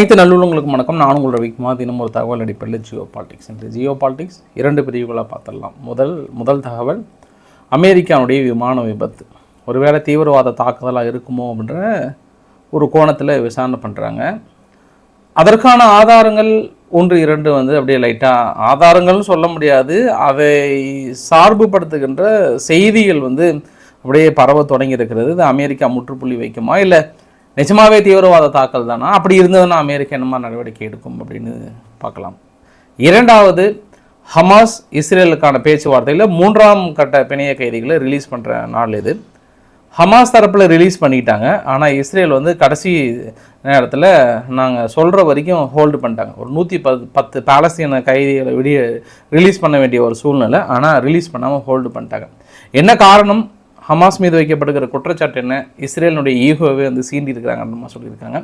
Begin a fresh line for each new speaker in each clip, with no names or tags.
அனைத்து நல்லுள்ளங்களுக்கும் வணக்கம். நான் உங்களோட ரவிக்குமார். தினம் ஒரு தகவல் அடிப்படையில் ஜியோ பாலிடிக்ஸ். என்று ஜியோ பாலிடிக்ஸ் இரண்டு பிரிவுகளாக பார்த்துடலாம். முதல் முதல் தகவல் அமெரிக்காவுடைய விமான விபத்து. ஒருவேளை தீவிரவாத தாக்குதலாக இருக்குமோ அப்படின்ற ஒரு கோணத்தில் விசாரணை பண்ணுறாங்க அதற்கான ஆதாரங்கள் ஒன்று இரண்டு வந்து அப்படியே லைட்டாக ஆதாரங்கள்னு சொல்ல முடியாது. அதை சார்புபடுத்துகின்ற செய்திகள் வந்து அப்படியே பரவ தொடங்கி இருக்கிறது. இது அமெரிக்கா முற்றுப்புள்ளி வைக்குமா? இல்லை நிஜமாவே தீவிரவாத தாக்கல் தானா? அப்படி இருந்ததுன்னா அமெரிக்கா என்னமா நடவடிக்கை எடுக்கும் அப்படின்னு பார்க்கலாம். இரண்டாவது ஹமாஸ் இஸ்ரேலுக்கான பேச்சுவார்த்தையில் மூன்றாம் கட்ட பிணைய கைதிகளை ரிலீஸ் பண்ணுற நாள் இது. ஹமாஸ் தரப்பில் ரிலீஸ் பண்ணிட்டாங்க. ஆனால் இஸ்ரேல் வந்து கடைசி நேரத்தில் நாங்கள் சொல்கிற வரைக்கும் ஹோல்டு பண்ணிட்டாங்க. ஒரு நூற்றி பத் பத்து பாலஸ்தீன கைதிகளை விடிய ரிலீஸ் பண்ண வேண்டிய ஒரு சூழ்நிலை. ஆனால் ரிலீஸ் பண்ணாமல் ஹோல்டு பண்ணிட்டாங்க. என்ன காரணம்? ஹமாஸ் மீது வைக்கப்படுகிற குற்றச்சாட்டு என்ன? இஸ்ரேலினுடைய ஈகோவை வந்து சீண்டி இருக்கிறாங்கன்னு சொல்லியிருக்காங்க.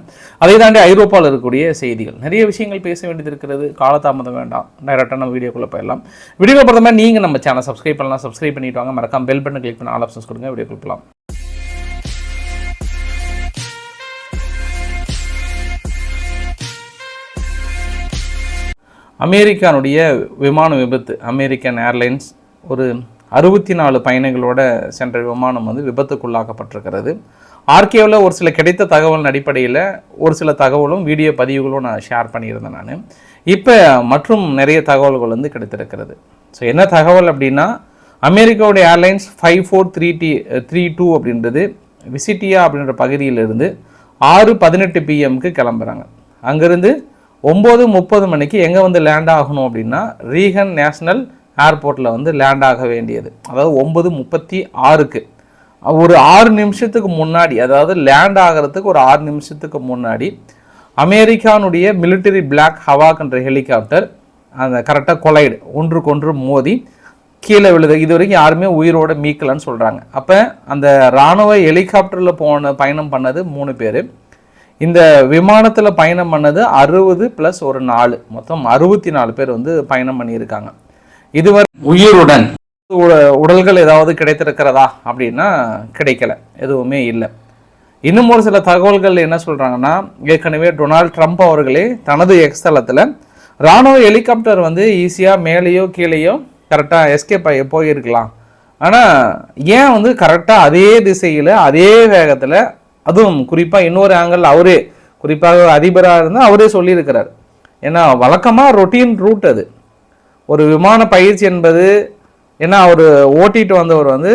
அதை தாண்டி ஐரோப்பாவில் இருக்கக்கூடிய செய்திகள். நிறைய விஷயங்கள் பேச வேண்டியது இருக்கிறது காலதாமதம் வேண்டாம். டைரெக்டாக நம்ம வீடியோக்குள்ளே போயிடலாம். வீடியோ பிரதமர் நீங்கள் நம்ம சேனல் சப்ஸ்கிரைப் பண்ணலாம். சப்ஸ்கிரைப் பண்ணிட்டு வாங்க. மறக்காம பெல் பட்டன் கிளிக் பண்ணி ஆல் ஆப்ஷன்ஸ் கொடுங்க. வீடியோ கொடுக்கலாம் அமெரிக்கானுடைய விமான விபத்து. அமெரிக்கன் ஏர்லைன்ஸ் ஒரு அறுபத்தி நாலு பயணிகளோட சென்ற விமானம் வந்து விபத்துக்குள்ளாக்கப்பட்டிருக்கிறது. ஆர்கேவில் ஒரு சில கிடைத்த தகவல் அடிப்படையில் ஒரு சில தகவலும் வீடியோ பதிவுகளும் நான் ஷேர் பண்ணியிருந்தேன் நான். இப்போ மற்றும் நிறைய தகவல்கள் வந்து கிடைத்திருக்கிறது. ஸோ என்ன தகவல் அப்படின்னா அமெரிக்காவுடைய airlines five four three D three two அப்படின்றது விசிட்டியா அப்படின்ற பகுதியிலிருந்து ஆறு பதினெட்டு பிஎம்க்கு கிளம்புறாங்க. அங்கேருந்து ஒம்பது முப்பது மணிக்கு எங்கே வந்து லேண்ட் ஆகணும் அப்படின்னா ரீகன் நேஷ்னல் ஏர்போர்ட்டில் வந்து லேண்ட் ஆக வேண்டியது. அதாவது ஒம்பது முப்பத்தி ஆறுக்கு. ஒரு ஆறு நிமிஷத்துக்கு முன்னாடி அதாவது லேண்ட் ஆகிறதுக்கு ஒரு ஆறு நிமிஷத்துக்கு முன்னாடி அமெரிக்கானுடைய மிலிட்டரி பிளாக் ஹவாக்ன்ற ஹெலிகாப்டர் அந்த கரெக்டாக கொலைடு ஒன்றுக்கொன்று மோதி கீழே விழுது. இது வரைக்கும் யாருமே உயிரோட மீக்கலன்னு சொல்கிறாங்க அப்போ அந்த இராணுவ ஹெலிகாப்டரில் போன பயணம் பண்ணது மூணு பேர். இந்த விமானத்தில் பயணம் பண்ணது அறுபது ப்ளஸ் ஒரு நாலு. மொத்தம் அறுபத்தி நாலு பேர் வந்து பயணம் பண்ணியிருக்காங்க. இதுவரை உயிருடன் உட- உடல்கள் ஏதாவது கிடைத்திருக்கிறதா அப்படின்னா கிடைக்கல எதுவுமே இல்லை. இன்னும் ஒரு சில தகவல்கள் என்ன சொல்கிறாங்கன்னா ஏற்கனவே டொனால்ட் ட்ரம்ப் அவர்களே தனது எக்ஸ்தலத்தில் ராணுவ ஹெலிகாப்டர் வந்து ஈஸியாக மேலேயோ கீழேயோ கரெக்டாக எஸ்கேப் ஆகி போயிருக்கலாம். ஆனால் ஏன் வந்து கரெக்டாக அதே திசையில் அதே வேகத்தில் அதுவும் குறிப்பாக இன்னொரு ஆங்கிள் அவரே குறிப்பாக ஒரு அதிபராக இருந்தால் அவரே சொல்லியிருக்கிறார். ஏன்னா வழக்கமாக ரொட்டீன் ரூட் அது. ஒரு விமான பயிற்சி என்பது ஏன்னா அவர் ஓட்டிட்டு வந்தவர் வந்து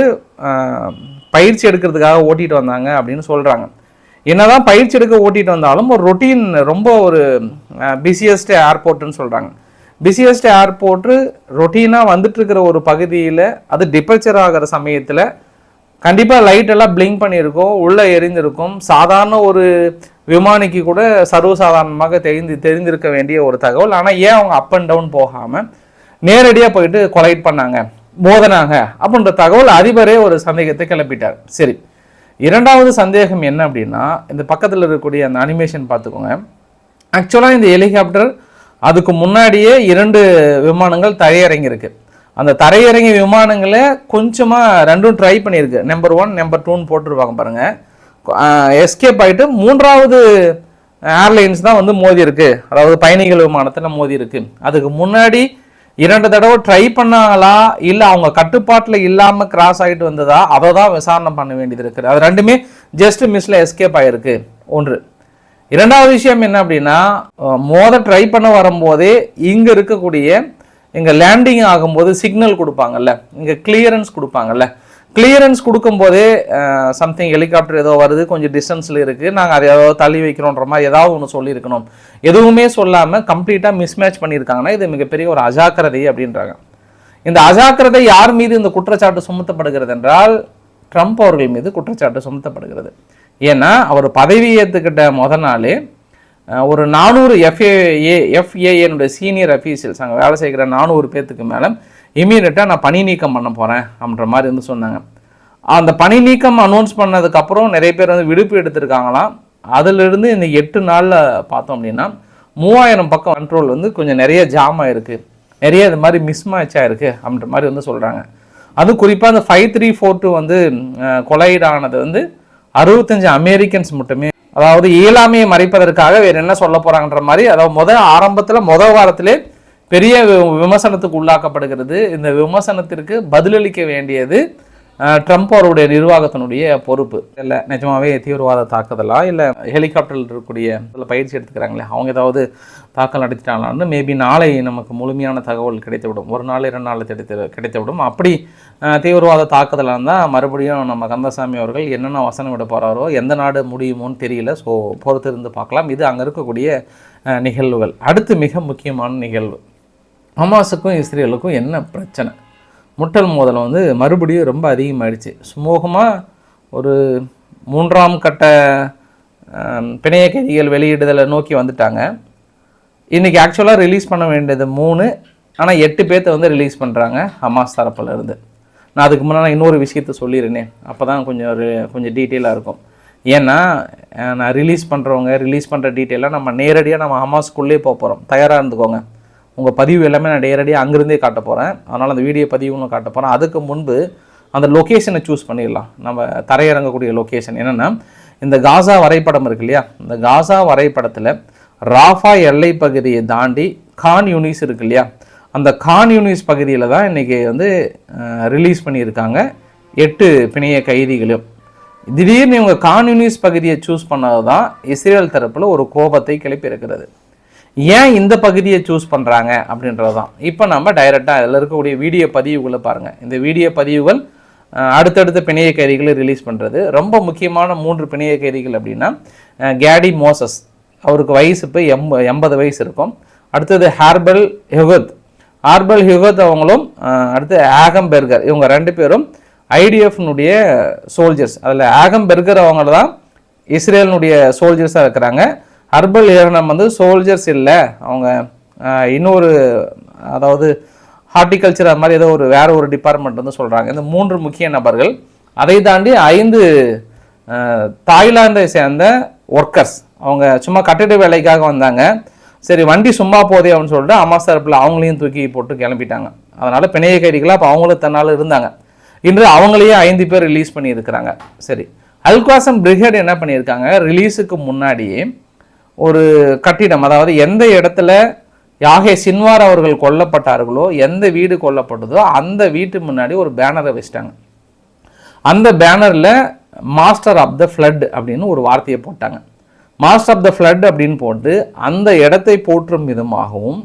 பயிற்சி எடுக்கிறதுக்காக ஓட்டிட்டு வந்தாங்க அப்படின்னு சொல்கிறாங்க என்னதான் பயிற்சி எடுக்க ஓட்டிட்டு வந்தாலும் ஒரு ரொட்டீன் ரொம்ப ஒரு பிஸியஸ்ட் ஏர்போர்ட்டுன்னு சொல்கிறாங்க பிஸியஸ்ட் ஏர்போர்ட்டு ரொட்டீனாக வந்துட்டுருக்கிற ஒரு பகுதியில் அது டிபர்ச்சர் ஆகிற சமயத்தில் கண்டிப்பாக லைட் எல்லாம் பிளிங்க் பண்ணியிருக்கும் உள்ளே எரிந்திருக்கும் சாதாரண ஒரு விமானிக்கு கூட சர்வசாதாரணமாக தெரிந்து தெரிந்திருக்க வேண்டிய ஒரு தகவல். ஆனால் ஏன் அவங்க அப் அண்ட் டவுன் போகாமல் நேரடியாக போயிட்டு கொலைட் பண்ணாங்க. மோதனாங்க. அப்படின்ற தகவல் அதிபரே ஒரு சந்தேகத்தை கிளப்பிட்டார். சரி. இரண்டாவது சந்தேகம் என்ன அப்படின்னா இந்த பக்கத்தில் இருக்கக்கூடிய அந்த அனிமேஷன் பார்த்துக்கோங்க. ஆக்சுவலாக இந்த ஹெலிகாப்டர் அதுக்கு முன்னாடியே இரண்டு விமானங்கள் தரையிறங்கியிருக்கு. அந்த தரையிறங்கிய விமானங்களை கொஞ்சமாக ரெண்டும் ட்ரை பண்ணியிருக்கு. நம்பர் ஒன் நம்பர் டூன்னு போட்டிருப்பாங்க பாருங்கள் எஸ்கேப் ஆகிட்டு மூன்றாவது ஏர்லைன்ஸ் தான் வந்து மோதி இருக்கு அதாவது பயணிகள் விமானத்தில் மோதி இருக்கு அதுக்கு முன்னாடி இரண்டு தடவை ட்ரை பண்ணாங்களா? இல்லை அவங்க கட்டுப்பாட்டில் இல்லாமல் கிராஸ் ஆகிட்டு வந்ததா? அதை தான் விசாரணை பண்ண வேண்டியது இருக்குது. அது ரெண்டுமே ஜஸ்ட் மிஸ்ல எஸ்கேப் ஆகிருக்கு ஒன்று. இரண்டாவது விஷயம் என்ன அப்படின்னா மோத ட்ரை பண்ண வரும்போதே இங்கே இருக்கக்கூடிய இங்கே லேண்டிங் ஆகும்போது சிக்னல் கொடுப்பாங்கல்ல. இங்கே கிளியரன்ஸ் கொடுப்பாங்கல்ல. கிளியரன்ஸ் கொடுக்கும்போதே சம்திங் ஹெலிகாப்டர் ஏதோ வருது கொஞ்சம் டிஸ்டன்ஸில் இருக்குது நாங்கள் அதை ஏதோ தள்ளி வைக்கிறோன்ற மாதிரி ஏதாவது ஒன்று சொல்லியிருக்கணும். எதுவுமே சொல்லாமல் கம்ப்ளீட்டாக மிஸ்மேட்ச் பண்ணியிருக்காங்கன்னா இது மிகப்பெரிய ஒரு அஜாக்கிரதை அப்படின்றாங்க. இந்த அஜாக்கிரதை யார் மீது இந்த குற்றச்சாட்டு சுமத்தப்படுகிறது என்றால் ட்ரம்ப் அவர்கள் மீது குற்றச்சாட்டு சுமத்தப்படுகிறது. ஏன்னா அவர் பதவி ஏற்றுக்கிட்ட முத நாளே ஒரு நானூறு எஃப்ஏஏ எஃப்ஏஏனுடைய சீனியர் அஃபீஷியல்ஸ் அங்கே வேலை செய்கிற நானூறு பேர்த்துக்கு மேலே இமீடியட்டாக நான் பணி நீக்கம் பண்ண போகிறேன் அப்படின்ற மாதிரி வந்து சொன்னாங்க. அந்த பணி நீக்கம் அனௌன்ஸ் பண்ணதுக்கப்புறம் நிறைய பேர் வந்து விடுப்பு எடுத்திருக்காங்களாம். அதிலிருந்து இந்த எட்டு நாளில் பார்த்தோம் அப்படின்னா மூவாயிரம் பக்கம் கண்ட்ரோல் வந்து கொஞ்சம் நிறைய ஜாம் ஆயிருக்கு. நிறைய இது மாதிரி மிஸ் மேட்ச் ஆயிருக்கு அப்படின்ற மாதிரி வந்து சொல்கிறாங்க அதுவும் குறிப்பாக அந்த ஃபைவ் த்ரீ ஃபோர் டூ வந்து கொலைட் ஆனது வந்து அறுபத்தஞ்சு அமெரிக்கன்ஸ் மட்டுமே அதாவது இயலாமையை மறைப்பதற்காக வேறு என்ன சொல்ல போகிறாங்கன்ற மாதிரி அதாவது முத ஆரம்பத்தில் முத வாரத்திலே பெரிய வி- விமர்சனத்துக்கு உள்ளாக்கப்படுகிறது. இந்த விமர்சனத்திற்கு பதிலளிக்க வேண்டியது ட்ரம்ப் அவருடைய நிர்வாகத்தினுடைய பொறுப்பு. இல்லை நிஜமாவே தீவிரவாத தாக்குதலா? இல்லை ஹெலிகாப்டரில் இருக்கக்கூடிய இதில் பயிற்சி எடுத்துக்கிறாங்களே அவங்க ஏதாவது தாக்கல் நடத்திட்டாங்களான்னு மேபி நாளை நமக்கு முழுமையான தகவல் கிடைத்துவிடும். ஒரு நாள் இரண்டு நாள் கிடைத்து கிடைத்துவிடும். அப்படி தீவிரவாத தாக்குதலாக இருந்தால் மறுபடியும் நம்ம கந்தசாமி அவர்கள் என்னென்ன வசனம் விட போகிறாரோ எந்த நாடு முடியுமோன்னு தெரியல. ஸோ பொறுத்திருந்து பார்க்கலாம். இது அங்கே இருக்கக்கூடிய நிகழ்வுகள். அடுத்து மிக முக்கியமான நிகழ்வு. ஹமாஸுக்கும் இஸ்ரேலுக்கும் என்ன பிரச்சனை? முட்டல் மோதலை வந்து மறுபடியும் ரொம்ப அதிகமாகிடுச்சு சுமூகமாக ஒரு மூன்றாம் கட்ட பிணைய கைதிகள் வெளியிடுதலை நோக்கி வந்துட்டாங்க. இன்றைக்கி ஆக்சுவலாக ரிலீஸ் பண்ண வேண்டியது மூணு ஆனால் எட்டு பேர்த்த வந்து ரிலீஸ் பண்ணுறாங்க ஹமாஸ் தரப்புலேருந்து. நான் அதுக்கு முன்னாடி இன்னொரு விஷயத்த சொல்லிடுறேனே அப்போ தான் கொஞ்சம் ஒரு கொஞ்சம் டீட்டெயிலாக இருக்கும். ஏன்னா நான் ரிலீஸ் பண்ணுறவங்க ரிலீஸ் பண்ணுற டீட்டெயிலாக நம்ம நேரடியாக நம்ம ஹமாஸ்க்குள்ளே போக போகிறோம் தயாராக இருந்துக்கோங்க. உங்கள் பதிவு எல்லாமே நான் நேரடியாக அங்கேருந்தே காட்ட போகிறேன் அதனால் அந்த வீடியோ பதிவுன்னு காட்ட போகிறேன் அதுக்கு முன்பு அந்த லொக்கேஷனை சூஸ் பண்ணிடலாம். நம்ம தரையிறங்கக்கூடிய லொக்கேஷன் என்னென்னா இந்த காசா வரைபடம் இருக்கு இல்லையா? இந்த காசா வரைபடத்தில் ராஃபா எல்லை பகுதியை தாண்டி கான் யூனிஸ் இருக்கு இல்லையா? அந்த கான் யூனிஸ் பகுதியில் தான் இன்றைக்கி வந்து ரிலீஸ் பண்ணியிருக்காங்க. எட்டு பிணைய கைதிகளும் திடீர்னு இவங்க கான் யூனிஸ் பகுதியை சூஸ் பண்ணது தான் இஸ்ரேல் தரப்பில் ஒரு கோபத்தை கிளப்பி இருக்கிறது ஏன் இந்த பகுதியை சூஸ் பண்ணுறாங்க அப்படின்றது தான் இப்போ நம்ம டைரெக்டாக அதில் இருக்கக்கூடிய வீடியோ பதிவுகளை பாருங்கள் இந்த வீடியோ பதிவுகள் அடுத்தடுத்த பிணைய கைதிகளை ரிலீஸ் பண்ணுறது ரொம்ப முக்கியமான மூன்று பிணைய கைதிகள் அப்படின்னா கேடி மோசஸ். அவருக்கு வயசு இப்போ எம்ப எண்பது வயசு இருக்கும். அடுத்தது ஹார்பல் ஹெகத். ஹார்பல் ஹெகத் அவங்களும் அடுத்து ஆகம் பெர்கர் இவங்க ரெண்டு பேரும் ஐடிஎஃப்னுடைய சோல்ஜர்ஸ் அதில் ஆகம் பெர்கர் அவங்கள தான் இஸ்ரேலினுடைய சோல்ஜர்ஸாக இருக்கிறாங்க. ஹர்பல் ஏரணம் வந்து சோல்ஜர்ஸ் இல்லை. அவங்க இன்னொரு அதாவது ஹார்டிகல்ச்சர் அது மாதிரி ஏதோ ஒரு வேறு ஒரு டிபார்ட்மெண்ட் வந்து சொல்கிறாங்க இந்த மூன்று முக்கிய நபர்கள். அதை தாண்டி ஐந்து தாய்லாந்தை சேர்ந்த ஒர்க்கர்ஸ் அவங்க சும்மா கட்டிட வேலைக்காக வந்தாங்க. சரி வண்டி சும்மா போதே அப்படின்னு சொல்லிட்டு அம்மா சார்பில் அவங்களையும் தூக்கி போட்டு கிளம்பிட்டாங்க. அதனால் பிணைய கைதிகளாக அப்போ அவங்களும் தன்னால் இருந்தாங்க. இன்று அவங்களையே ஐந்து பேர் ரிலீஸ் பண்ணியிருக்கிறாங்க. சரி அல்காசம் பிரிகேட் என்ன பண்ணியிருக்காங்க? ரிலீஸுக்கு முன்னாடியே ஒரு கட்டிடம் அதாவது எந்த இடத்துல யாகே சின்வார் அவர்கள் கொல்லப்பட்டார்களோ எந்த வீடு கொல்லப்பட்டதோ அந்த வீட்டு முன்னாடி ஒரு பேனரை வச்சிட்டாங்க. அந்த பேனரில் மாஸ்டர் ஆஃப் த ஃப்ளட் அப்படின்னு ஒரு வார்த்தையை போட்டாங்க. மாஸ்டர் ஆஃப் த ஃப்ளட் அப்படின்னு போட்டு அந்த இடத்தை போற்றும் விதமாகவும்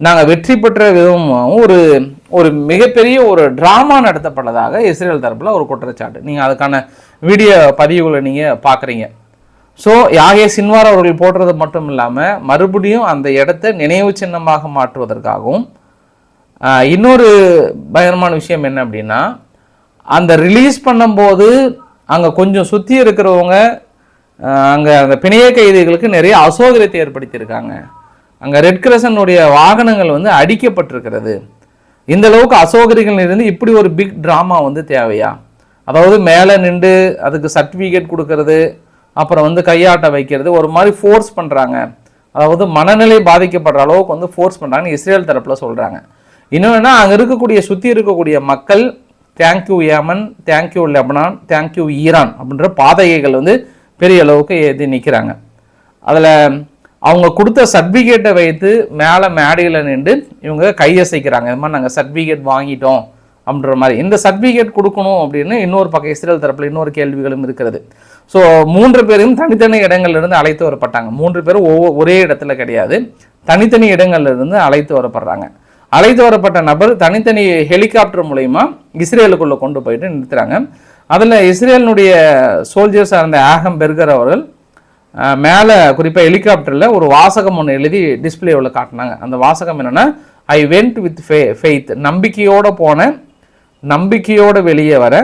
நாங்கள் வெற்றி பெற்ற விதமாகவும் ஒரு ஒரு மிகப்பெரிய ஒரு ட்ராமா நடத்தப்பட்டதாக இஸ்ரேல் தரப்பில் ஒரு குற்றச்சாட்டு. நீங்கள் அதுக்கான வீடியோ பதிவுகளை நீங்கள் பார்க்குறீங்க ஸோ யாகே சின்வார் அவர்கள் போடுறது மட்டும் இல்லாமல் மறுபடியும் அந்த இடத்த நினைவு சின்னமாக மாற்றுவதற்காகவும் இன்னொரு பயங்கரமான விஷயம் என்ன அப்படின்னா அந்த ரிலீஸ் பண்ணும்போது அங்கே கொஞ்சம் சுற்றி இருக்கிறவங்க அங்கே அந்த பிணைய கைதிகளுக்கு நிறைய அசோகரத்தை ஏற்படுத்தியிருக்காங்க. அங்கே ரெட் கிரசனுடைய வாகனங்கள் வந்து அடிக்கப்பட்டிருக்கிறது. இந்த அளவுக்கு அசோகரிகள் இருந்து இப்படி ஒரு பிக் ட்ராமா வந்து தேவையா? அதாவது மேலே நின்று அதுக்கு சர்டிஃபிகேட் கொடுக்கறது அப்புறம் வந்து கையாட்ட வைக்கிறது. ஒரு மாதிரி ஃபோர்ஸ் பண்ணுறாங்க அதாவது மனநிலை பாதிக்கப்படுற அளவுக்கு வந்து ஃபோர்ஸ் பண்ணுறாங்கன்னு இஸ்ரேல் தரப்பில் சொல்கிறாங்க இன்னொன்னா அங்கே இருக்கக்கூடிய சுற்றி இருக்கக்கூடிய மக்கள் thank you Yemen thank you Lebanon thank you Iran அப்படின்ற பாதகைகள் வந்து பெரிய அளவுக்கு ஏற்றி நிற்கிறாங்க அதில் அவங்க கொடுத்த சர்டிஃபிகேட்டை வைத்து மேலே மேடையில் நின்று இவங்க கையசைக்கிறாங்க. இது மாதிரி நாங்கள் சர்டிஃபிகேட் வாங்கிட்டோம் அப்படின்ற மாதிரி. இந்த சர்டிஃபிகேட் கொடுக்கணும் அப்படின்னு இன்னொரு பக்கம் இஸ்ரேல் தரப்பில் இன்னொரு கேள்விகளும் இருக்கிறது. ஸோ மூன்று பேரும் தனித்தனி இடங்களிலிருந்து அழைத்து வரப்பட்டாங்க. மூன்று பேரும் ஒவ்வொரு ஒரே இடத்துல கிடையாது. தனித்தனி இடங்கள்ல இருந்து அழைத்து வரப்படுறாங்க. அழைத்து வரப்பட்ட நபர் தனித்தனி ஹெலிகாப்டர் மூலயமா இஸ்ரேலுக்குள்ளே கொண்டு போயிட்டு நிறுத்துகிறாங்க அதில் இஸ்ரேலினுடைய சோல்ஜர்ஸாக இருந்த ஆகம் பெர்கர் அவர்கள் மேலே குறிப்பாக ஹெலிகாப்டரில் ஒரு வாசகம் ஒன்று எழுதி டிஸ்பிளேவில் காட்டினாங்க. அந்த வாசகம் என்னென்னா I went with fa faith நம்பிக்கையோடு போனேன் நம்பிக்கையோடு வெளியே வர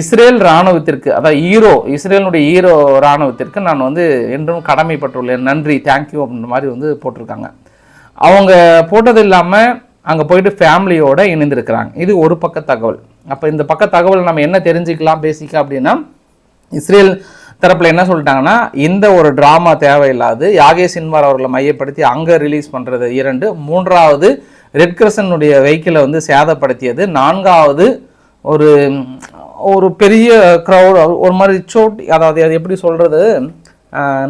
இஸ்ரேல் இராணுவத்திற்கு அதாவது ஈரோ இஸ்ரேலுடைய ஈரோ இராணுவத்திற்கு நான் வந்து என்றும் கடமைப்பட்டுள்ளேன். நன்றி தேங்க்யூ அப்படின்ற மாதிரி வந்து போட்டிருக்காங்க. அவங்க போட்டது இல்லாமல் அங்கே போயிட்டு ஃபேமிலியோடு இணைந்திருக்கிறாங்க. இது ஒரு பக்க தகவல். அப்போ இந்த பக்க தகவல் நம்ம என்ன தெரிஞ்சுக்கலாம் பேசிக்க அப்படின்னா இஸ்ரேல் தரப்பில் என்ன சொல்லிட்டாங்கன்னா இந்த ஒரு ட்ராமா தேவையில்லாது யாகே சின்வார் அவர்களை மையப்படுத்தி அங்கே ரிலீஸ் பண்ணுறது இரண்டு. மூன்றாவது ரெட் கிரசனுடைய வெஹிக்கிளை வந்து சேதப்படுத்தியது. நான்காவது ஒரு ஒரு பெரிய க்ரௌட் ஒரு மாதிரி சோட் அதாவது அது எப்படி சொல்கிறது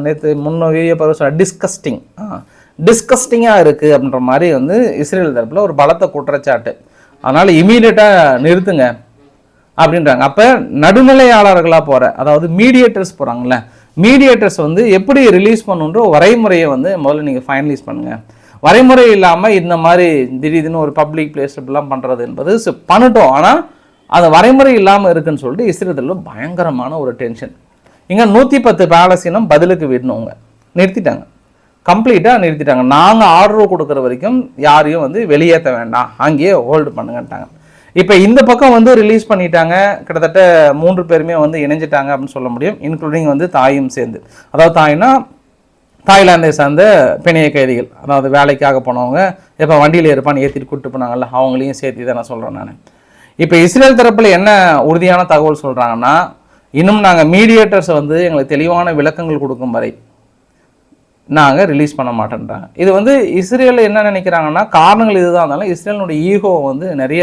நேற்று முன்ன வீடியோ பார்த்து சொல்ல டிஸ்கஸ்டிங் டிஸ்கஸ்டிங்காக இருக்குது அப்படின்ற மாதிரி வந்து இஸ்ரேல் தரப்பில் ஒரு பலத்த குற்றச்சாட்டு. அதனால் இமீடியட்டாக நிறுத்துங்க அப்படின்றாங்க. அப்போ நடுநிலையாளர்களாக போகிற அதாவது மீடியேட்டர்ஸ் போகிறாங்களே மீடியேட்டர்ஸ் வந்து எப்படி ரிலீஸ் பண்ணுன்ற வரைமுறையை வந்து முதல்ல நீங்கள் ஃபைனலைஸ் பண்ணுங்கள் வரைமுறை இல்லாமல் இந்த மாதிரி திடீர்னு ஒரு பப்ளிக் பிளேஸ் இப்படிலாம் பண்ணுறது என்பது ச- பண்ணட்டும். ஆனால் அது வரைமுறை இல்லாமல் இருக்குன்னு சொல்லிட்டு இஸ்ரேலில் பயங்கரமான ஒரு டென்ஷன் இங்கே நூற்றி பத்து பாலஸ்தீனம் பதிலுக்கு விடணுங்க. நிறுத்திட்டாங்க. கம்ப்ளீட்டாக நிறுத்திட்டாங்க. நாங்கள் ஆர்டர் கொடுக்குற வரைக்கும் யாரையும் வந்து வெளியேற்ற வேண்டாம். அங்கேயே ஹோல்டு பண்ணுங்கன்ட்டாங்க. இப்போ இந்த பக்கம் வந்து ரிலீஸ் பண்ணிட்டாங்க. கிட்டத்தட்ட மூன்று பேருமே வந்து இணைஞ்சிட்டாங்க அப்படின்னு சொல்ல முடியும். இன்க்ளூடிங் வந்து தாயும் சேர்ந்து. அதாவது தாய்னா தாய்லாந்தை சார்ந்த பிணைய கைதிகள். அதாவது வேலைக்காக போனவங்க. இப்போ வண்டியில் இருப்பான்னு ஏற்றிட்டு கூப்பிட்டு போனாங்கல்ல அவங்களையும் சேர்த்து தான் நான் சொல்கிறேன் நான். இப்போ இஸ்ரேல் தரப்பில் என்ன உறுதியான தகவல் சொல்கிறாங்கன்னா இன்னும் நாங்கள் மீடியேட்டர்ஸை வந்து எங்களுக்கு தெளிவான விளக்கங்கள் கொடுக்கும் வரை நாங்கள் ரிலீஸ் பண்ண மாட்டேன்றாங்க. இது வந்து இஸ்ரேல் என்ன நினைக்கிறாங்கன்னா காரணங்கள் இதுதான். இருந்தாலும் இஸ்ரேலினுடைய ஈகோவை வந்து நிறைய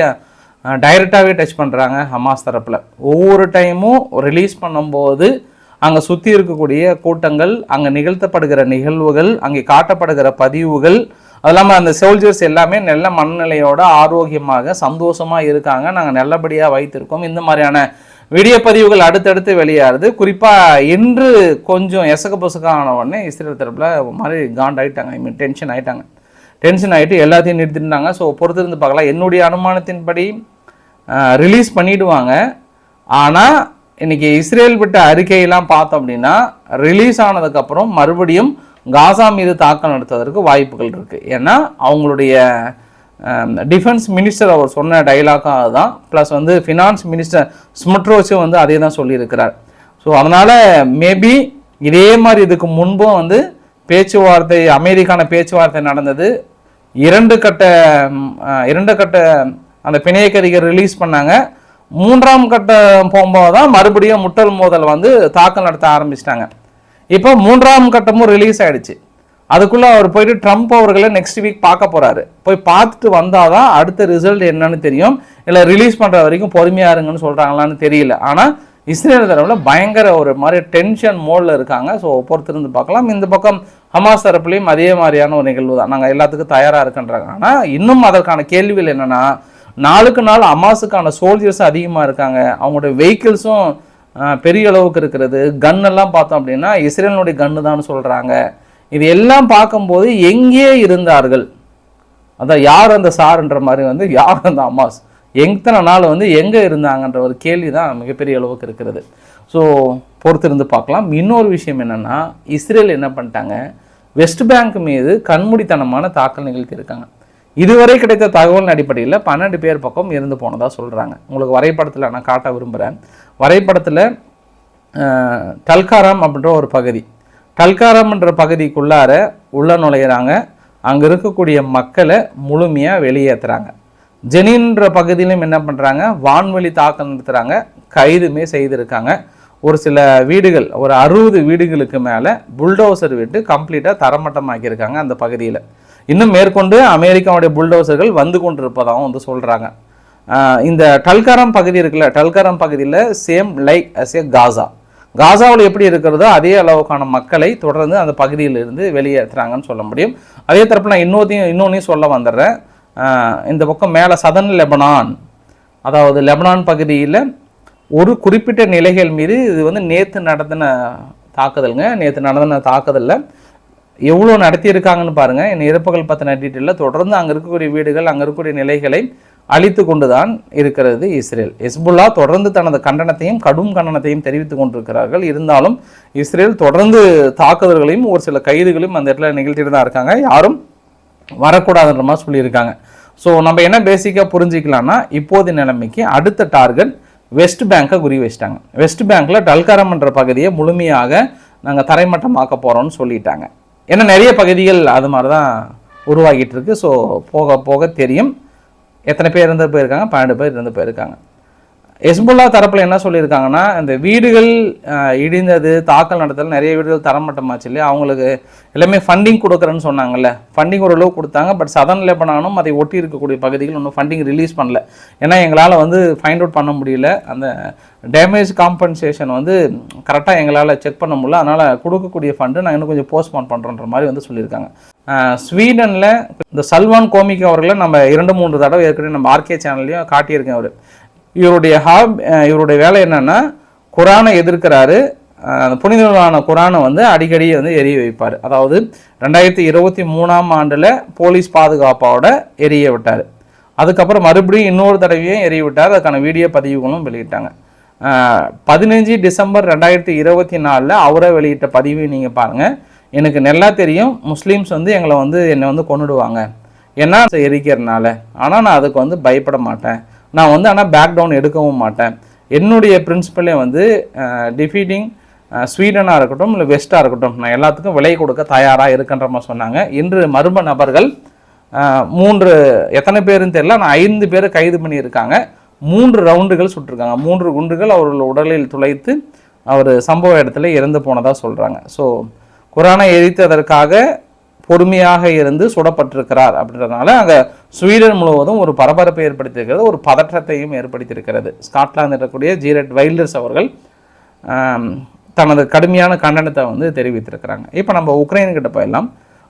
டைரெக்டாகவே டச் பண்ணுறாங்க ஹமாஸ் தரப்பில். ஒவ்வொரு டைமும் ரிலீஸ் பண்ணும்போது அங்கே சுற்றி இருக்கக்கூடிய கூட்டங்கள் அங்கே நிகழ்த்தப்படுகிற நிகழ்வுகள் அங்கே காட்டப்படுகிற பதிவுகள் அது இல்லாமல் அந்த சோல்ஜர்ஸ் எல்லாமே நல்ல மனநிலையோட ஆரோக்கியமாக சந்தோஷமாக இருக்காங்க. நாங்கள் நல்லபடியாக வைத்திருக்கோம். இந்த மாதிரியான வீடியோ பதிவுகள் அடுத்தடுத்து வெளியாகுது. குறிப்பாக இன்று கொஞ்சம் எசக பொசுக்கான உடனே இஸ்ரேல் தரப்பில் ஒரு மாதிரி காண்ட் ஆகிட்டாங்க ஐ மீன் டென்ஷன் ஆகிட்டாங்க டென்ஷன் ஆகிட்டு எல்லாத்தையும் நிறுத்திருந்தாங்க ஸோ பொறுத்திருந்து பார்க்கலாம். என்னுடைய அனுமானத்தின்படி ரிலீஸ் பண்ணிடுவாங்க. ஆனால் இன்றைக்கி இஸ்ரேல் விட்ட அறிக்கையெல்லாம் பார்த்தோம் அப்படின்னா ரிலீஸ் ஆனதுக்கப்புறம் மறுபடியும் காசா மீது தாக்கம் நடத்துவதற்கு வாய்ப்புகள் இருக்குது ஏன்னா அவங்களுடைய டிஃபென்ஸ் மினிஸ்டர் அவர் சொன்ன டைலாக்காக அதுதான் ப்ளஸ் வந்து ஃபினான்ஸ் மினிஸ்டர் ஸ்முட்ரோச்சும் வந்து அதே தான் சொல்லியிருக்கிறார். ஸோ அதனால் மேபி இதே மாதிரி இதுக்கு முன்பும் வந்து பேச்சுவார்த்தை அமெரிக்கான பேச்சுவார்த்தை நடந்தது. இரண்டு கட்ட இரண்டு கட்ட அந்த பிணையக்கதிகை ரிலீஸ் பண்ணாங்க. மூன்றாம் கட்டம் போகும்போது தான் மறுபடியும் முட்டல் மோதல் வந்து தாக்கல் நடத்த ஆரம்பிச்சிட்டாங்க. இப்போ மூன்றாம் கட்டமும் ரிலீஸ் ஆயிடுச்சு. அதுக்குள்ள அவர் போயிட்டு ட்ரம்ப் அவர்களை நெக்ஸ்ட் வீக் பார்க்க போறாரு. போய் பார்த்துட்டு வந்தாதான் அடுத்த ரிசல்ட் என்னன்னு தெரியும். இல்லை ரிலீஸ் பண்ற வரைக்கும் பொறுமையா இருங்கன்னு சொல்றாங்களான்னு தெரியல. ஆனா இஸ்ரேல் தரப்பில் பயங்கர ஒரு மாதிரி டென்ஷன் மோடில் இருக்காங்க. ஸோ பொறுத்திருந்து பார்க்கலாம். இந்த பக்கம் ஹமாஸ் தரப்புலையும் அதே மாதிரியான ஒரு நிகழ்வு தான். நாங்கள் எல்லாத்துக்கும் தயாராக இருக்குன்றாங்க. ஆனால் இன்னும் அதற்கான கேள்விகள் என்னன்னா நாளுக்கு நாள் ஹமாஸுக்கான சோல்ஜர்ஸ் அதிகமாக இருக்காங்க. அவங்களோட வெஹிக்கிள்ஸும் பெரிய அளவுக்கு இருக்கிறது. கன் எல்லாம் பார்த்தோம் அப்படின்னா இஸ்ரேலினுடைய கன்னு தான் சொல்கிறாங்க இது எல்லாம் பார்க்கும்போது எங்கே இருந்தார்கள்? அதான் யார் அந்த சார்ன்ற மாதிரி வந்து யார் அந்த அம்மாஸ்? எத்தனை நாள் வந்து எங்கே இருந்தாங்கன்ற ஒரு கேள்வி தான் மிகப்பெரிய அளவுக்கு இருக்கிறது. ஸோ பொறுத்திருந்து பார்க்கலாம். இன்னொரு விஷயம் என்னென்னா இஸ்ரேல் என்ன பண்ணிட்டாங்க? வெஸ்ட் பேங்க் மீது கண்மூடித்தனமான தாக்கல் நிகழ்த்தி இருக்காங்க இதுவரை கிடைத்த தகவல் அடிப்படையில் பன்னெண்டு பேர் பக்கம் இருந்து போனதாக சொல்கிறாங்க உங்களுக்கு வரைபடத்தில் நான் காட்ட விரும்புகிறேன் வரைபடத்தில் டல்காராம் அப்படின்ற ஒரு பகுதி. டல்காராம்ன்ற பகுதிக்குள்ளார உள்ள நுழையிறாங்க. அங்கே இருக்கக்கூடிய மக்களை முழுமையாக வெளியேற்றுறாங்க ஜெனின்ற பகுதியிலும் என்ன பண்ணுறாங்க வான்வெளி தாக்கம் நடத்துகிறாங்க கைதுமே செய்திருக்காங்க. ஒரு சில வீடுகள் ஒரு அறுபது வீடுகளுக்கு மேலே புல்டோசர் விட்டு கம்ப்ளீட்டாக தரமட்டமாக்கியிருக்காங்க அந்த பகுதியில். இன்னும் மேற்கொண்டு அமெரிக்காவுடைய புல்டோசர்கள் வந்து கொண்டிருப்பதாகவும் வந்து சொல்கிறாங்க இந்த டல்காரம் பகுதி இருக்குல்ல டல்காரம் பகுதியில் same like as a Gaza. காசாவில் எப்படி இருக்கிறதோ அதே அளவுக்கான மக்களை தொடர்ந்து அந்த பகுதியிலிருந்து வெளியேற்றுறாங்கன்னு சொல்ல முடியும். அதே தரப்பு நான் இன்னொத்தையும் இன்னொன்னையும் சொல்ல வந்துடுறேன். இந்த பக்கம் மேலே சதன் லெபனான். அதாவது லெபனான் பகுதியில் ஒரு குறிப்பிட்ட நிலைகள் மீது இது வந்து நேற்று நடத்தின தாக்குதலுங்க. நேற்று நடந்தின தாக்குதலில் எவ்வளோ நடத்தியிருக்காங்கன்னு பாருங்கள் என் இறப்புகள் பற்றின டீட்டெயிலில் தொடர்ந்து அங்கே இருக்கக்கூடிய வீடுகள் அங்கே இருக்கக்கூடிய நிலைகளை அழித்து கொண்டு தான் இருக்கிறது இஸ்ரேல். ஹெஸ்புல்லா தொடர்ந்து தனது கண்டனத்தையும் கடும் கண்டனத்தையும் தெரிவித்துக் கொண்டிருக்கிறார்கள். இருந்தாலும் இஸ்ரேல் தொடர்ந்து தாக்குதல்களையும் ஒரு சில கைதுகளையும் அந்த இடத்துல நிகழ்த்திட்டு தான் இருக்காங்க. யாரும் வரக்கூடாதுன்ற மாதிரி சொல்லியிருக்காங்க. ஸோ நம்ம என்ன பேசிக்காக புரிஞ்சிக்கலாம்னா இப்போதைய நிலைமைக்கு அடுத்த டார்கெட் வெஸ்ட் பேங்கை குறி வச்சிட்டாங்க. வெஸ்ட் பேங்க்கில் டல்காரம் என்ற பகுதியை முழுமையாக நாங்கள் தரைமட்டமாக்க போகிறோம்னு சொல்லிட்டாங்க. ஏன்னா நிறைய பகுதிகள் அது மாதிரி தான் உருவாகிட்டு இருக்கு. ஸோ போக போக தெரியும். எத்தனை பேர் இருந்து போயிருக்காங்க? பன்னெண்டு பேர் இருந்து போயிருக்காங்க. ஹெஸ்புல்லா தரப்பில் என்ன சொல்லியிருக்காங்கன்னா இந்த வீடுகள் இடிந்தது தாக்கல் நடத்தல் நிறைய வீடுகள் தரமட்டமாச்சு இல்லையா? அவங்களுக்கு எல்லாமே ஃபண்டிங் கொடுக்குறேன்னு சொன்னாங்கல்ல. ஃபண்டிங் ஓரளவு கொடுத்தாங்க பட் சதன் லெபனானும் அதை ஒட்டி இருக்கக்கூடிய பகுதிகள் இன்னும் ஃபண்டிங் ரிலீஸ் பண்ணல. ஏன்னா எங்களால் வந்து ஃபைண்ட் அவுட் பண்ண முடியல. அந்த டேமேஜ் காம்பன்சேஷன் வந்து கரெக்டாக எங்களால் செக் பண்ண முடியல. அதனால் கொடுக்கக்கூடிய ஃபண்டு நாங்கள் இன்னும் கொஞ்சம் போஸ்ட்போன் பண்ணுறோன்ற மாதிரி வந்து சொல்லியிருக்காங்க. ஸ்வீடனில் இந்த சல்வான் கோமிக் அவர்களை நம்ம இரண்டு மூன்று தடவை ஏற்கனவே நம்ம ஆர்கே சேனல்லையும் காட்டியிருக்கேன் அவர். இவருடைய ஹாப் இவருடைய வேலை என்னன்னா குரானை எதிர்க்கிறாரு. புனிதமான குரானை வந்து அடிக்கடி வந்து எரிய வைப்பார். அதாவது ரெண்டாயிரத்தி இருபத்தி மூணாம் ஆண்டில் போலீஸ் பாதுகாப்போட எரிய விட்டார். அதுக்கப்புறம் மறுபடியும் இன்னொரு தடவையும் எரிய விட்டார். அதுக்கான வீடியோ பதிவுகளும் வெளியிட்டாங்க. பதினஞ்சு டிசம்பர் ரெண்டாயிரத்தி இருபத்தி நாலில் அவரை வெளியிட்ட பதிவு நீங்கள் பாருங்கள் எனக்கு நல்லா தெரியும். முஸ்லீம்ஸ் வந்து எங்களை வந்து என்னை வந்து கொன்னுடுவாங்க. ஏன்னா எரிக்கிறதுனால. ஆனால் நான் அதுக்கு வந்து பயப்பட மாட்டேன். நான் வந்து ஆனால் பேக் டவுன் எடுக்கவும் மாட்டேன். என்னுடைய பிரின்சிபலே வந்து டிஃபீட்டிங் ஸ்வீடனாக இருக்கட்டும் இல்லை வெஸ்ட்டாக இருக்கட்டும் நான் எல்லாத்துக்கும் விலை கொடுக்க தயாராக இருக்கின்ற மாதிரி சொன்னாங்க. இன்று மர்ம நபர்கள் மூன்று எத்தனை பேருன்னு தெரியல நான் ஐந்து பேர் கைது பண்ணியிருக்காங்க. மூன்று ரவுண்டுகள் சுட்டிருக்காங்க. மூன்று குண்டுகள் அவர்கள் உடலில் துளைத்து அவர் சம்பவ இடத்துல இறந்து போனதாக சொல்கிறாங்க ஸோ குரானை எரித்ததற்காக பொறுமையாக இருந்து சுடப்பட்டிருக்கிறார் அப்படின்றதுனால அங்கே ஸ்வீடன் முழுவதும் ஒரு பரபரப்பை ஏற்படுத்தியிருக்கிறது ஒரு பதற்றத்தையும் ஏற்படுத்தியிருக்கிறது. ஸ்காட்லாந்து இருக்கக்கூடிய ஜீரட் வைல்டர்ஸ் அவர்கள் தனது கடுமையான கண்டனத்தை வந்து தெரிவித்திருக்கிறாங்க. இப்போ நம்ம உக்ரைன்கிட்ட போயிடலாம்.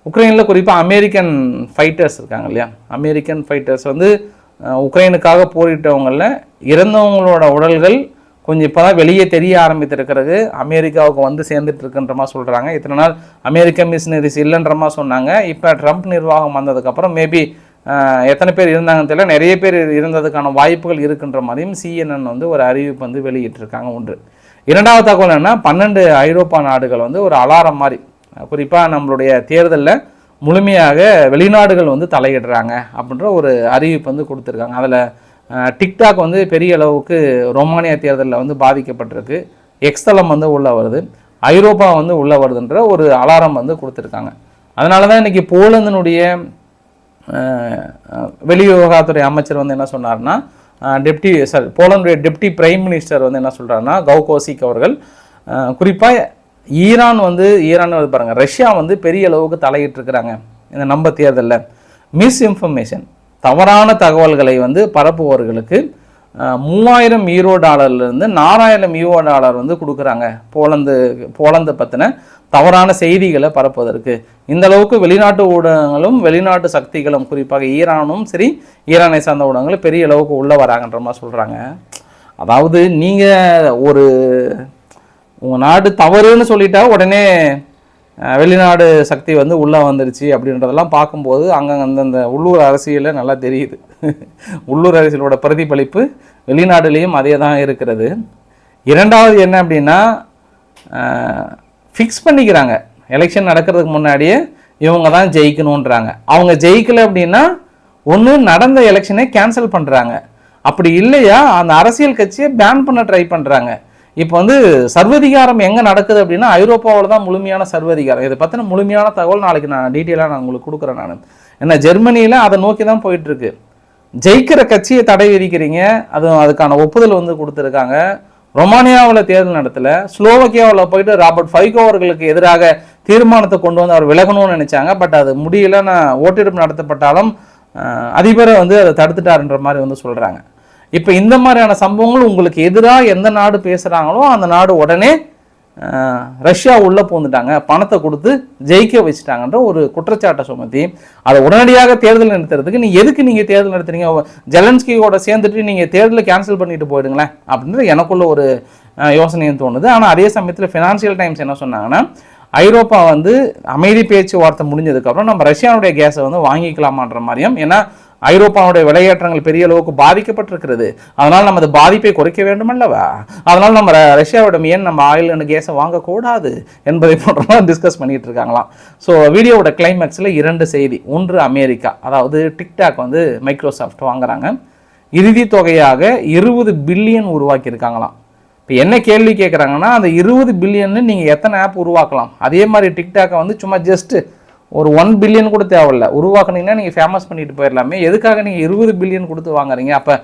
உக்ரைனில் குறிப்பாக அமெரிக்கன் ஃபைட்டர்ஸ் இருக்காங்க இல்லையா? அமெரிக்கன் ஃபைட்டர்ஸ் வந்து உக்ரைனுக்காக போரிட்டவங்களில் இறந்தவங்களோட உடல்கள் கொஞ்சம் இப்போ தான் வெளியே தெரிய ஆரம்பித்திருக்கிறது. அமெரிக்காவுக்கு வந்து சேர்ந்துட்டு இருக்குன்ற மாதிரி சொல்கிறாங்க இத்தனை நாள் அமெரிக்க மிஷினரிஸ் இல்லைன்ற மாதிரி சொன்னாங்க. இப்போ ட்ரம்ப் நிர்வாகம் வந்ததுக்கப்புறம் மேபி எத்தனை பேர் இருந்தாங்கன்னு தெரியல. நிறைய பேர் இருந்ததுக்கான வாய்ப்புகள் இருக்குன்ற மாதிரியும் சிஎன்என் வந்து ஒரு அறிவிப்பு வந்து வெளியிட்டிருக்காங்க ஒன்று. இரண்டாவது தகவல் என்னென்னா பன்னெண்டு ஐரோப்பா நாடுகள் வந்து ஒரு அலாரம் மாதிரி குறிப்பாக நம்மளுடைய தேர்தலில் முழுமையாக வெளிநாடுகள் வந்து தலையிடுறாங்க அப்படின்ற ஒரு அறிவிப்பு வந்து கொடுத்துருக்காங்க. அதில் டிக்டாக் வந்து பெரிய அளவுக்கு ரொமானியா தேர்தலில் வந்து பாதிக்கப்பட்டிருக்கு. எக்ஸ்தலம் வந்து உள்ளே வருது. ஐரோப்பா வந்து உள்ளே வருதுன்ற ஒரு அலாரம் வந்து கொடுத்துருக்காங்க. அதனால தான் இன்றைக்கி போலந்தினுடைய வெளிவிவகாரத்துறை அமைச்சர் வந்து என்ன சொன்னார்னா டெப்டி சாரி போலந்துடைய டெப்டி பிரைம் மினிஸ்டர் வந்து என்ன சொல்கிறாருன்னா கவுகோசிக் அவர்கள் குறிப்பாக ஈரான் வந்து ஈரான் பாருங்கள் ரஷ்யா வந்து பெரிய அளவுக்கு தலையிட்டு இருக்கிறாங்க இந்த நம்ம தேர்தலில். மிஸ் இன்ஃபர்மேஷன் தவறான தகவல்களை வந்து பரப்புபவர்களுக்கு மூவாயிரம் ஈரோ டாலர்லேருந்து நாலாயிரம் ஈரோ டாலர் வந்து கொடுக்குறாங்க போலந்து போலந்து பற்றின தவறான செய்திகளை பரப்புவதற்கு. இந்த அளவுக்கு வெளிநாட்டு ஊடகங்களும் வெளிநாட்டு சக்திகளும் குறிப்பாக ஈரானும் சரி ஈரானை சார்ந்த ஊடகங்களும் பெரிய அளவுக்கு உள்ளே வராங்கன்ற மாதிரி சொல்கிறாங்க அதாவது நீங்கள் ஒரு உங்கள் நாடு தவறுன்னு சொல்லிட்டா உடனே வெளிநாடு சக்தி வந்து உள்ளே வந்துருச்சு அப்படின்றதெல்லாம் பார்க்கும்போது அங்கங்க அந்தந்த உள்ளூர் அரசியலில் நல்லா தெரியுது. உள்ளூர் அரசியலோட பிரதிபலிப்பு வெளிநாடுலேயும் அதே தான் இருக்கிறது. இரண்டாவது என்ன அப்படின்னா ஃபிக்ஸ் பண்ணிக்கிறாங்க. எலெக்ஷன் நடக்கிறதுக்கு முன்னாடியே இவங்க தான் ஜெயிக்கணுன்றாங்க அவங்க ஜெயிக்கலை அப்படின்னா ஒன்று நடந்த எலெக்ஷனை கேன்சல் பண்ணுறாங்க அப்படி இல்லையா அந்த அரசியல் கட்சியை பேன் பண்ண ட்ரை பண்ணுறாங்க இப்போ வந்து சர்வதிகாரம் எங்கே நடக்குது அப்படின்னா ஐரோப்பாவில் தான் முழுமையான சர்வதிகாரம். இதை பற்றின முழுமையான தகவல் நாளைக்கு நான் டீட்டெயிலாக நான் உங்களுக்கு கொடுக்குறேன் நான். ஏன்னா ஜெர்மனியில் அதை நோக்கி தான் போயிட்டுருக்கு. ஜெயிக்கிற கட்சியை தடை விதிக்கிறீங்க. அது அதுக்கான ஒப்புதல் வந்து கொடுத்துருக்காங்க. ரொமானியாவில் தேர்தல் நடத்தல. ஸ்லோவக்கியாவில் போயிட்டு ராபர்ட் ஃபைகோ அவர்களுக்கு எதிராக தீர்மானத்தை கொண்டு வந்து அவர் விலகணும்னு நினச்சாங்க. பட் அது முடியல. நான் ஓட்டெடுப்பு நடத்தப்பட்டாலும் அதிபரை வந்து அதை தடுத்துட்டாருன்ற மாதிரி வந்து சொல்கிறாங்க இப்போ இந்த மாதிரியான சம்பவங்கள் உங்களுக்கு எதிராக எந்த நாடு பேசுகிறாங்களோ அந்த நாடு உடனே ரஷ்யா உள்ளே பூந்துட்டாங்க பணத்தை கொடுத்து ஜெயிக்க வச்சுட்டாங்கன்ற ஒரு குற்றச்சாட்டை சுமத்தி அதை உடனடியாக தேர்தல் நடத்துறதுக்கு நீ எதுக்கு நீங்கள் தேர்தல் நடத்துறீங்க? ஜெலன்ஸ்கியோட சேர்ந்துட்டு நீங்கள் தேர்தலை கேன்சல் பண்ணிட்டு போயிடுங்களேன் அப்படின்றது எனக்குள்ள ஒரு யோசனையும் தோணுது. ஆனால் அதே சமயத்தில் ஃபினான்ஷியல் டைம்ஸ் என்ன சொன்னாங்கன்னா ஐரோப்பா வந்து அமைதி பேச்சுவார்த்தை முடிஞ்சதுக்கப்புறம் நம்ம ரஷ்யாவுடைய கேஸை வந்து வாங்கிக்கலாமான்ற மாதிரியும் ஏன்னா ஐரோப்பாவுடைய விலையேற்றங்கள் பெரிய அளவுக்கு பாதிக்கப்பட்டிருக்கிறது. அதனால் நமது பாதிப்பை குறைக்க வேண்டுமல்லவா? அதனால் நம்ம ரஷ்யாவிடம் ஏன் நம்ம ஆயில் அண்ட் கேஸை வாங்கக்கூடாது? என்பதை போன்றலாம் டிஸ்கஸ் பண்ணிட்டு இருக்காங்களாம். ஸோ வீடியோவோட கிளைமேக்ஸில் இரண்டு செய்தி. ஒன்று அமெரிக்கா. அதாவது டிக்டாக் வந்து மைக்ரோசாஃப்ட் வாங்குறாங்க. இறுதி தொகையாக இருபது பில்லியன் உருவாக்கியிருக்காங்களாம் இப்போ என்ன கேள்வி கேட்குறாங்கன்னா அந்த இருபது பில்லியன்னு நீங்கள் எத்தனை ஆப் உருவாக்கலாம்? அதே மாதிரி டிக்டாக்கை வந்து சும்மா ஜஸ்ட்டு ஒரு ஒன் பில்லியன் கூட தேவையில்ல. உருவாக்குனீங்கன்னா நீங்கள் ஃபேமஸ் பண்ணிட்டு போயிடலாமே எதுக்காக நீங்கள் இருபது பில்லியன் கொடுத்து வாங்குறீங்க? அப்போ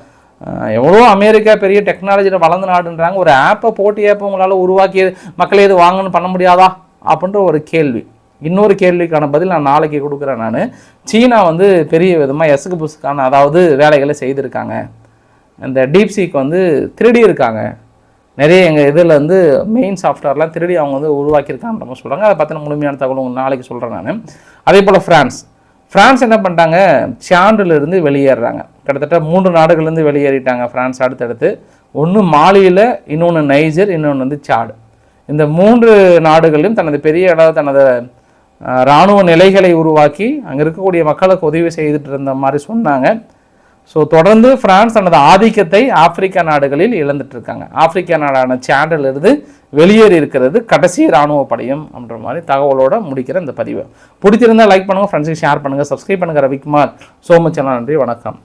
எவ்வளோ அமெரிக்கா பெரிய டெக்னாலஜியில் வளர்ந்த நாடுன்றாங்க. ஒரு ஆப்பை போட்டி ஆப்பை உங்களால் உருவாக்கி மக்களை எது வாங்கன்னு பண்ண முடியாதா? அப்படின்ற ஒரு கேள்வி. இன்னொரு கேள்விக்கான பதில் நான் நாளைக்கு கொடுக்குறேன் நான். சீனா வந்து பெரிய விதமாக எசுக்கு புசுக்கான அதாவது வேலைகளை செய்திருக்காங்க. இந்த டீப்சிக்கு வந்து திருடி இருக்காங்க நிறைய எங்கள் இதில் வந்து மெயின் சாஃப்ட்வேர்லாம் திருடி அவங்க வந்து உருவாக்கியிருக்காங்க நம்ம சொல்கிறாங்க அதை பற்றின முழுமையான தகவல் நாளைக்கு சொல்கிறேன் நான். அதே போல் ஃப்ரான்ஸ் ஃப்ரான்ஸ் என்ன பண்ணிட்டாங்க? சான்றில் வெளியேறாங்க கிட்டத்தட்ட மூன்று நாடுகள்லேருந்து வெளியேறிட்டாங்க ஃப்ரான்ஸ் அடுத்தடுத்து. ஒன்று மாலியில் இன்னொன்று நைஜர் இன்னொன்று வந்து சாடு. இந்த மூன்று நாடுகளிலும் தனது பெரிய அளவு தனது இராணுவ நிலைகளை உருவாக்கி அங்கே இருக்கக்கூடிய மக்களுக்கு உதவி செய்துட்டு இருந்த மாதிரி சொன்னாங்க. ஸோ தொடர்ந்து பிரான்ஸ் தனது ஆதிக்கத்தை ஆப்பிரிக்க நாடுகளில் இழந்துட்டு இருக்காங்க ஆப்பிரிக்க நாடான சாண்டில் இருந்து வெளியேறி இருக்கிறது கடைசி இராணுவ படையும் அப்படின்ற மாதிரி தகவலோட முடிக்கிற இந்த பதிவை. பிடிச்சிருந்தால் லைக் பண்ணுங்கள் ஃப்ரெண்ட்ஸுக்கு ஷேர் பண்ணுங்கள் சப்ஸ்கிரைப் பண்ணுங்கள் ரவிக்குமார் சோமச்சனா நன்றி வணக்கம்.